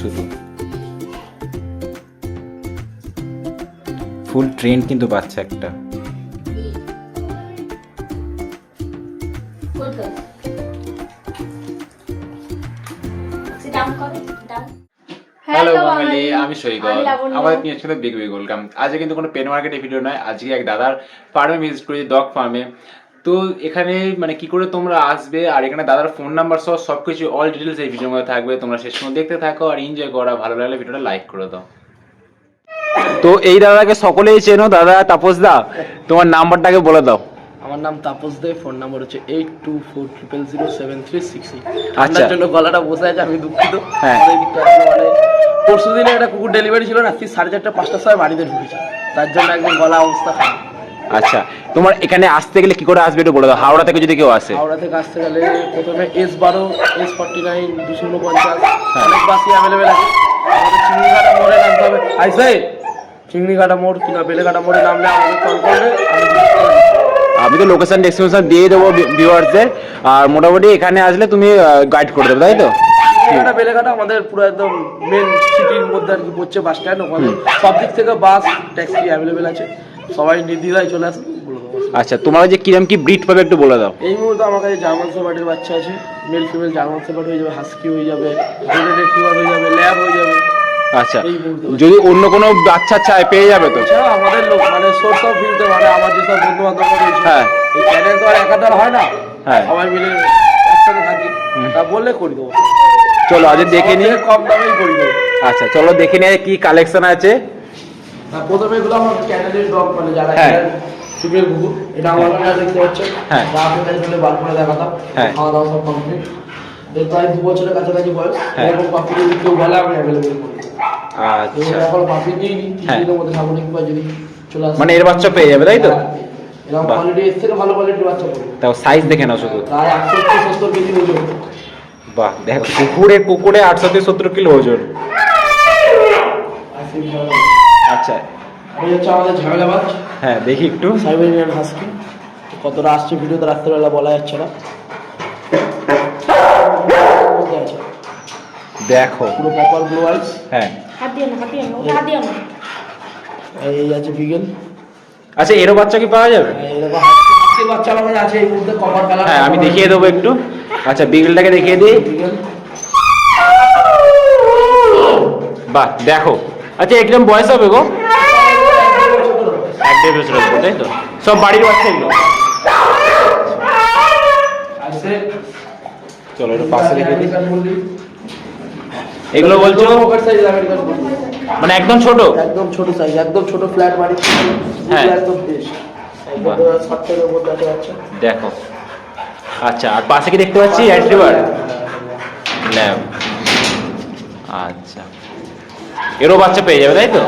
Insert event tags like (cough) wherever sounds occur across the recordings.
শুধু ফুল ট্রেন্ড কিন্তু বাচ্চা একটা. হ্যালো বাঙালি। আমি সৈকত। আমাদের নিয়ে সাথে বিগ বিগ ওয়েলকাম আজকে কিন্তু কোনো পেন মার্কেটের ভিডিও নয় আজকে এক দাদার ফার্মে ভিজিট করেছি ডগ ফার্মে তো এখানে মানে কি করে তোমরা আসবে? আর এখানে দাদার ফোন নাম্বার সহ সব কিছু অল ডিটেলস এই ভিডিওর মধ্যে থাকবে। তোমরা শেষ পর্যন্ত দেখতে থাকো আর এনজয় করা। ভালো লাগলে ভিডিওটা লাইক করে দাও। তো এই দাদাকে সকলেই চেনো। দাদা তাপস দা তোমার নাম্বারটাকে বলে দাও। আমার নাম তাপস দে। ফোন নাম্বার হচ্ছে eight two four triple zero seven three six আচ্ছা। জন্য গলাটা বসে আছে আমি দুঃখিত। হ্যাঁ। পরশু দিনে একটা কুকুর ডেলিভারি ছিল রাত্রি সাড়ে চারটা পাঁচটার সময় বাড়িতে ঢুকেছে। তার জন্য একদম গলা অবস্থা খারাপ। আচ্ছা তোমার এখানে আসতে গেলে কি করে আসবে একটু বলে দাও হাওড়া থেকে যদি কেউ আসে। হাওড়া থেকে আসতে গেলে প্রথমে এস বারো এস ফর্টি নাইন দুশো উনপঞ্চাশ। অনেক বাসই অ্যাভেলেবেল আছে। চিংড়িঘাটা মোড়ে নামতে হবে। আইসে চিংড়িঘাটা মোড় কিনা বেলেঘাটা মোড়ে নামলে আমাদের কল করবে। আমি তো লোকেশন ডেস্টিনেশন দিয়ে দেবো ভিউয়ার্সদের আর মোটামুটি এখানে আসলে তুমি গাইড করে দেবে তাই তো? চিংড়িঘাটা বেলেঘাটা আমাদের পুরো একদম মেন সিটির মধ্যে আর কি পড়ছে বাস স্ট্যান্ড ওখানে সব দিক থেকে বাস ট্যাক্সি অ্যাভেলেবেল আছে। সবাই নির্দ্বিধায় চলে আসুন বলে দেবো। আচ্ছা তোমার যে কিরম কি ব্রিড পাবে একটু বলে দাও। এই মুহূর্তে আমার কাছে জার্মান সেপার্টের বাচ্চা আছে। মেল ফিমেল জার্মান সেপার্ট হয়ে যাবে হাস্কি হয়ে যাবে গোল্ডেন রিট্রিভার হয়ে যাবে ল্যাব হয়ে যাবে। আচ্ছা যদি অন্য কোনো বাচ্চা চায় পেয়ে যাবে তো? আমাদের লোক মানে সোর্স অফ ফিলতে মানে আমার যেসব বন্ধু বান্ধব রয়েছে হ্যাঁ। এই চ্যানেল তো আর একাধার হয় না। হ্যাঁ। সবাই মিলে একসাথে থাকি। তা বললে করে দেবো। চলো আজ দেখে নি সব থেকে কম দামেই করে দেবো। আচ্ছা চলো দেখে নিয়ে কি কালেকশন আছে। প্রথমে এগুলো আমার চ্যানেলের ডগ মানে যারা হ্যাঁ। সুপের কুকুর এটা আমার কাছে দেখতে পাচ্ছেন হ্যাঁ। কাছে চলে বার করে দেখাতাম হ্যাঁ। খাওয়া দাওয়া সব কমপ্লিট প্রায় দু বছরের কাছাকাছি বয়স হ্যাঁ। এরকম পাপি যদি কেউ বলে আমি অ্যাভেলেবেল করি আচ্ছা এখন নিই হ্যাঁ। কিছুদিনের মধ্যে যদি চলে আসে মানে এর বাচ্চা পেয়ে যাবে তাই তো হ্যাঁ। এরকম বাহ। কোয়ালিটি এর থেকে ভালো কোয়ালিটির বাচ্চা তাও সাইজ দেখে নাও শুধু প্রায় একশো সত্তর কেজি ওজন বাহ দেখো কুকুরে কুকুরে আটশো থেকে সত্তর কিলো ওজন আচ্ছা। এই হচ্ছে আমাদের ঝামেলা মাছ হ্যাঁ দেখি একটু। সাইবেরিয়ান হাস্কি কতটা আসছে ভিডিওতে রাত্রেবেলা বলা যাচ্ছে না। দেখো। পুরো প্রপার ব্লু আইস হ্যাঁ। হাত দিও না, হাত দিও না, ওকে হাত দিও না। এই আছে বিগেল আচ্ছা এরও বাচ্চা কি পাওয়া যাবে? হাস্কির বাচ্চা। আমার আছে এই মুহূর্তে কভার কালার হ্যাঁ আমি দেখিয়ে দেবো একটু। আচ্ছা বিগলটাকে দেখিয়ে দিই। বিগেল বাহ দেখো। আচ্ছা একদম বয়স হবে গো? এক দেড় বছর হবে তাই তো? সব বাড়ির বাচ্চা এগুলো চলো একটু পাশে রেখে দিই। এগুলো বলছো? মানে একদম ছোট? একদম ছোট সাইজ একদম ছোট ফ্ল্যাট বাড়ি। হ্যাঁ। একদম বেশ। দেখো। আচ্ছা আর পাশে কি দেখতে পাচ্ছি? অ্যান্ট্রিবার ল্যাব আচ্ছা। এরও বাচ্চা পেয়ে যাবে তাই তো?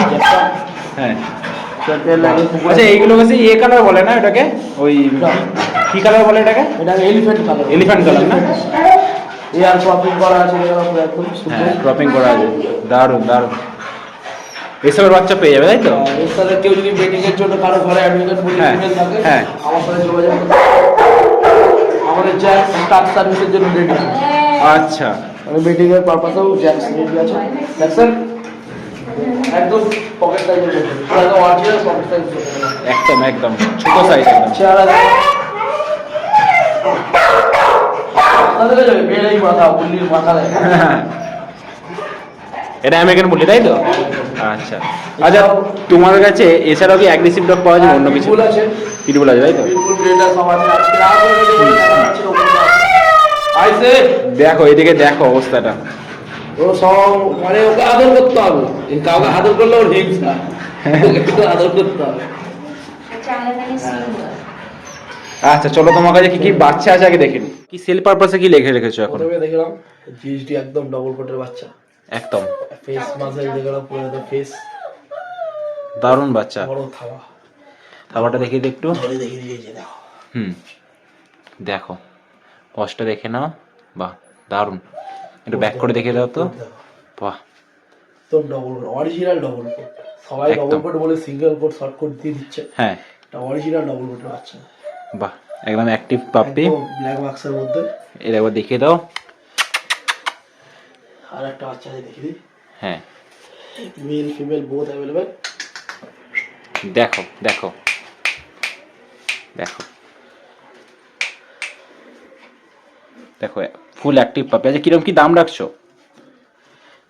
আচ্ছা হ্যাঁ। আচ্ছা এইগুলো হচ্ছে ইয়ে কালার বলে না এটাকে? ওই কি কালার বলে এটাকে? এটা এলিফ্যান্ট কালার এলিফ্যান্ট কালার না? এয়ার শপিং করা আছে। একদম সুন্দর ক্রপিং করা আছে দারুণ। দারুণ এসবের বাচ্চা পেয়ে যাবে তাই তো? কেউ যদি বেটিং এর জন্য কারও ঘরে অ্যাডমিশন বলে হ্যাঁ, হ্যাঁ। আমার সাথে যোগাযোগ করতে আমাদের জ্যাক স্টাফ সার্ভিসের জন্য রেডি আচ্ছা। মানে বেটিং এর পারপাসেও জ্যাক্স রেডি আছে। একদম পকেট সাইজের একদম পকেট সাইজ একদম একদম। ছোট সাইজ একদম। চেহারা আপনাদের মাথা বুল্লির মাথা (laughs) এটা আমেরিকান বলি তাই তো? আচ্ছা। আচ্ছা তোমার কাছে এছাড়াও কি অ্যাগ্রেসিভ ডগ পাওয়া যায় অন্য কিছু? আছে। পিটবুল আছে তাই তো? হয়ে দেখা এদিকে দেখো অবস্থাটা। ও সব মানে ওকে আদর করতে হবে। কাউকে আদর করলে ওর হিংসা আদর করতে হবে। আচ্ছা, সিঙ্গেল। আচ্ছা চলো তোমার কাছে কি কি বাচ্চা আছে আগে দেখে। কি সেল পারপাসে কি লিখে রেখেছো এখন? দেখলাম জিএসডি একদম ডবল কোটের বাচ্চা। একদম। ফেস মাসেল দেখলাম পুরো একদম ফেস দারুণ বাচ্চা। বড় থাবা খাবারটা দেখিয়ে একটু। ধরে দেখে দিয়েছে দেখো। হুম। দেখো। কষ্ট দেখে নাও। বাহ দারুণ। একটু ব্যাক করে দেখে দাও তো। বাহ। তো double quote original double quote সবাই। ডবল কোট বলে সিঙ্গেল কোট শর্ট কোট দিয়ে দিচ্ছে। হ্যাঁ। এটা অরিজিনাল ডবল কোটের বাচ্চা। বাহ একদম অ্যাক্টিভ পাপ্পি ব্ল্যাক বাক্সের মধ্যে। এর একবার দেখিয়ে দাও। আর একটা বাচ্চা আছে দেখি হ্যাঁ। মেল ফিমেল বোথ অ্যাভেলেবেল দেখো দেখো। দেখো। দেখো ফুল অ্যাক্টিভ পাপি আচ্ছা কীরকম কি দাম রাখছো?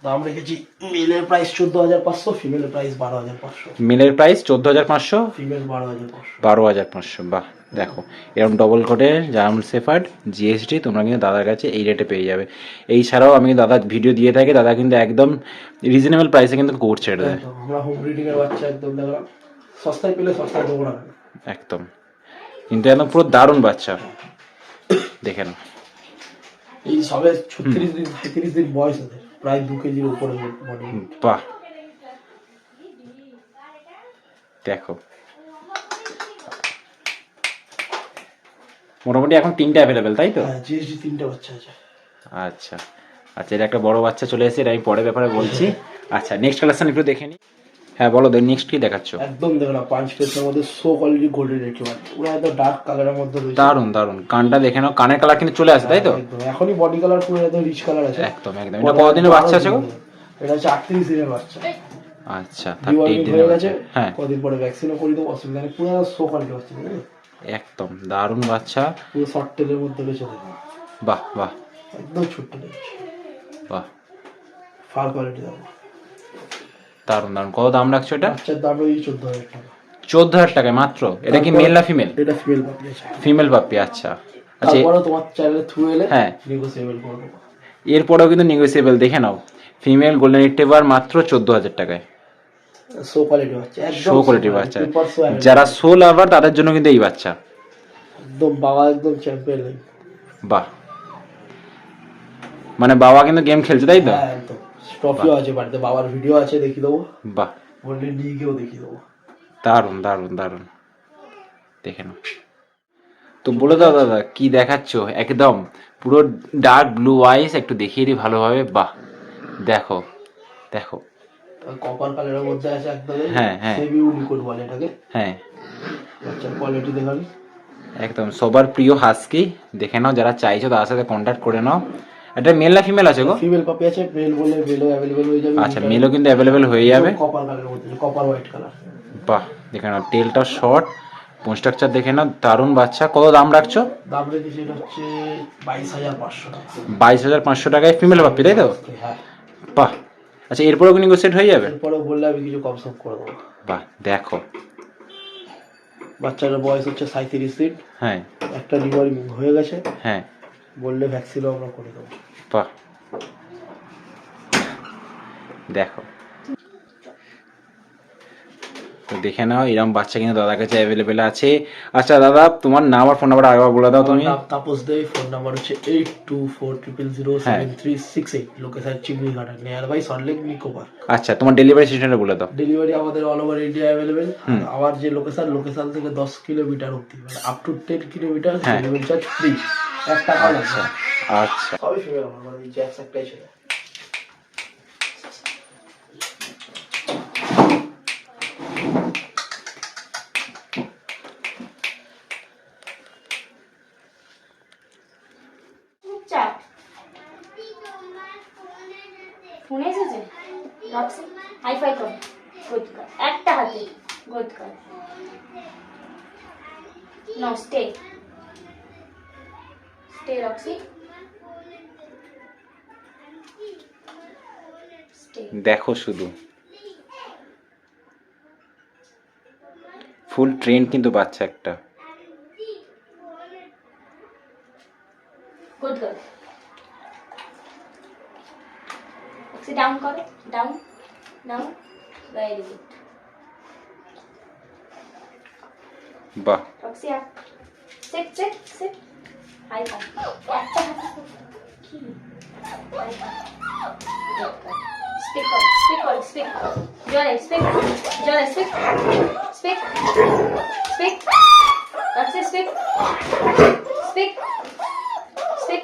দাম রেখেছি মেলের প্রাইস চোদ্দ হাজার পাঁচশো ফিমেলের প্রাইস বারো হাজার পাঁচশো। মিলের প্রাইস চোদ্দ হাজার পাঁচশো ফিমেল বারো হাজার পাঁচশো। বারো হাজার পাঁচশো বাহ। দেখো এরকম ডবল কোটের জার্মান সেফার্ড জিএসটি তোমরা কিন্তু দাদার কাছে এই রেটে পেয়ে যাবে। এই ছাড়াও আমি দাদা ভিডিও দিয়ে থাকি দাদা কিন্তু একদম রিজনেবল প্রাইসে কিন্তু কোট ছেড়ে দেয়। আমরা হোম ব্রিডিং এর বাচ্চা একদম দেখলাম সস্তায় পেলে সস্তায় দেবো না। একদম। কিন্তু একদম পুরো দারুণ বাচ্চা। দেখে নাও। এই সবে ছত্রিশ দিন সাঁত্রিশ দিন বয়স ওদের। প্রায় দু কেজির উপরে বডি। বাহ। দেখো মোটামুটি এখন তিনটে অ্যাভেলেবেল তাই তো? হ্যাঁ জিএসডি তিনটে বাচ্চা আছে। আচ্ছা। আচ্ছা এটা একটা বড় বাচ্চা চলে এসেছে এটা আমি পরে ব্যাপারে বলছি। (laughs) আচ্ছা নেক্সট কালেকশন একটু দেখে নিই হ্যাঁ বলো দেখ নেক্সট কি দেখাচ্ছ? একদম দেখো না পাঁচ পেসের মধ্যে সো কোয়ালিটি গোল্ডেন রেট্রিভার পুরো একদম ডার্ক কালারের মধ্যে রয়েছে। দারুণ দারুণ কানটা দেখে নাও কানের কালার কিন্তু চলে আসে তাই তো? এখনই বডি কালার পুরো একদম রিচ কালার আছে। একদম একদম। এটা কতদিনের বাচ্চা আছে গো? এটা হচ্ছে আটত্রিশ দিনের বাচ্চা। আচ্ছা থার্টি এইট ডিওয়ার্মিং দিনের হয়ে বাচ্চা। হ্যাঁ। কদিন পরে ভ্যাকসিনও করে দেবো অসুবিধা নেই। পুরো সো কোয়ালিটি বুঝলে? একদম দারুণ বাচ্চা। পুরো শর্ট টেলের মধ্যে রয়েছে দেখো বাহ বাহ। একদম ছোট্ট বাহ। ফার কোয়ালিটি দেখো দারুণ দারুণ। কত দাম রাখছো এটা? বাচ্চার দাম ওই চোদ্দ হাজার টাকা। চোদ্দ হাজার টাকায় মাত্র? এটা কি মেল না ফিমেল এটা ফিমেল পাপি আছে। ফিমেল পাপ্পি আচ্ছা। আচ্ছা তারপরে তোমার চ্যানেলে থ্রু এলে হ্যাঁ। নেগোসিয়েবল করে দেবো। এরপরেও কিন্তু নেগোসিয়েবল দেখে নাও। ফিমেল গোল্ডেন রিট্রিভার মাত্র চোদ্দ হাজার টাকায়। সো কোয়ালিটি বাচ্চা একদম শো কোয়ালিটির বাচ্চা। যারা শো লাভার তাদের জন্য কিন্তু এই বাচ্চা। একদম বাবা একদম চ্যাম্পিয়ন বাহ। মানে বাবা কিন্তু গেম খেলছে তাই তো? হ্যাঁ ট্রফিও আছে বাড়িতে বাবার ভিডিও আছে দেখিয়ে দেবো। বাহ। বললে নিয়ে গিয়েও দেখিয়ে দেবো। দারুণ দারুণ দারুণ। দেখে নাও। তো বলে দাও দাদা কি দেখাচ্ছ? একদম পুরো ডার্ক ব্লু আইস একটু দেখিয়ে দিই ভালোভাবে। বাহ। দেখো দেখো। কপার কালারের মধ্যে আছে একদম হ্যাঁ, হ্যাঁ। সেমি উনিকোড বলে এটাকে। হ্যাঁ। বাচ্চার কোয়ালিটি দেখাবি একদম। সবার প্রিয় হাস্কি দেখে নাও যারা চাইছো তার সাথে কন্ট্যাক্ট করে নাও। এটা মেল না ফিমেল আছে গো? ফিমেল পাপি আছে মেল বলে মেলও অ্যাভেলেবেল হয়ে যাবে। আচ্ছা মেলও কিন্তু অ্যাভেলেবেল হয়ে যাবে। কপার কালারের মধ্যে কপার হোয়াইট কালার বাহ দেখে নাও টেলটা শর্ট স্ট্রাকচার দেখে নাও দারুণ বাচ্চা। কত দাম রাখছো? দাম রেখেছি এটা হচ্ছে বাইশ হাজার পাঁচশো টাকা। বাইশ হাজার পাঁচশো টাকায় ফিমেল পাপ্পি তাই তো? হ্যাঁ। বাহ আচ্ছা এরপরেও কি নেগোসিয়েট হয়ে যাবে? এরপরেও বললে আমি কিছু কম সম করে দেবো। বাহ দেখো। বাচ্চার বয়স হচ্ছে সাঁত্রিশ দিন। হ্যাঁ। একটা লিভার হয়ে গেছে। হ্যাঁ। বললে ভ্যাকসিনও আমরা করে দেবো। বাহ। দেখো। তো দেখে নাও এরকম বাচ্চা কিন্তু দাদার কাছে অ্যাভেলেবেল আছে। আচ্ছা দাদা তোমার নাম আর ফোন নাম্বার আরেকবার বলে দাও তুমি। তাপস দেব ফোন নাম্বার হচ্ছে eight two four triple zero seven three six eight location chimney ঘাটা near by Salt Lake Nicobar আচ্ছা তোমার ডেলিভারি সিস্টেমটা বলে দাও। ডেলিভারি আমাদের অল ওভার ইন্ডিয়া অ্যাভেলেবেল আমার যে লোকেশন লোকেশন থেকে দশ কিলোমিটার অব্দি মানে up to ten kilometre. Delivery charge free এক টাকা লাগবে। আচ্ছা সবই ফিমেল আমার মানে জ্যাক্স একটাই ছিল চাপ ফোনে এসেছে রক্সি হাই ফাই কর গুড কর একটা হাতে গুড কর no stay stay Roxy stay দেখো শুধু ফুল ট্রেন কিন্তু বাচ্চা একটা গুড কর রক্সি ডাউন করো ডাউন ডাউন ভেরি গুড বাহ হাই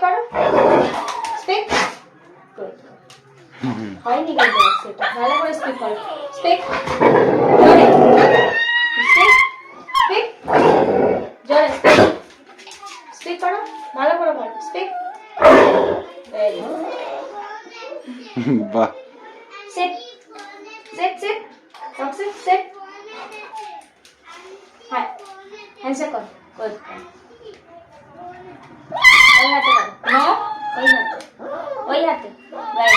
করো হয়নি কিন্তু সেটা ভালো করে স্পিক করো speak stick. There you go. bah. Sit. Sit, sit. Come sit, sit. Hi. Hands up. Good. ওই হাতে না ওই হাতে ওই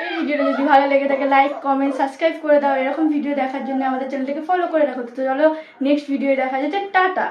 এই ভিডিওটা যদি ভালো লেগে থাকে লাইক কমেন্ট সাবস্ক্রাইব করে দাও এরকম ভিডিও দেখার জন্য আমাদের চ্যানেলটাকে ফলো করে রাখো তো চলো নেক্সট ভিডিও দেখা যাচ্ছে টাটা